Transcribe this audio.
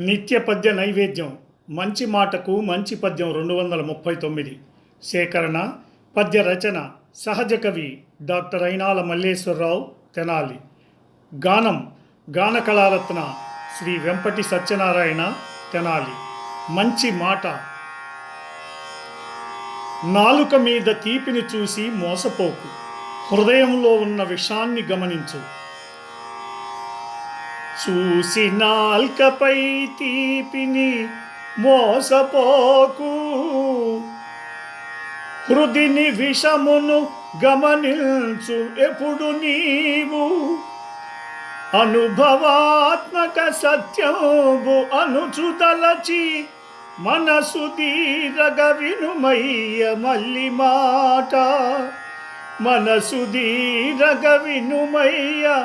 నిత్య పద్య నైవేద్యం మంచి మాటకు మంచి పద్యం రెండు వందల ముప్పై తొమ్మిది. సేకరణ పద్య రచన సహజ కవి డాక్టర్ అయినాల మల్లేశ్వరరావు తెనాలి. గానం గాన కళారత్న శ్రీ వెంపటి సత్యనారాయణ తెనాలి. మంచి మాట. నాలుక మీద తీపిని చూసి మోసపోకు. హృదయంలో ఉన్న విషాన్ని గమనించు. చూసి నాల్కపై తీపిని మోసపోకు. హృదిని విషమును గమనించు ఎప్పుడు నీవు. అనుభవాత్మక సత్యము అనుచుతలచి మనసు దీరగ వినుమయ్య మల్లి మాట. మనసు దీరగ వినుమయ్య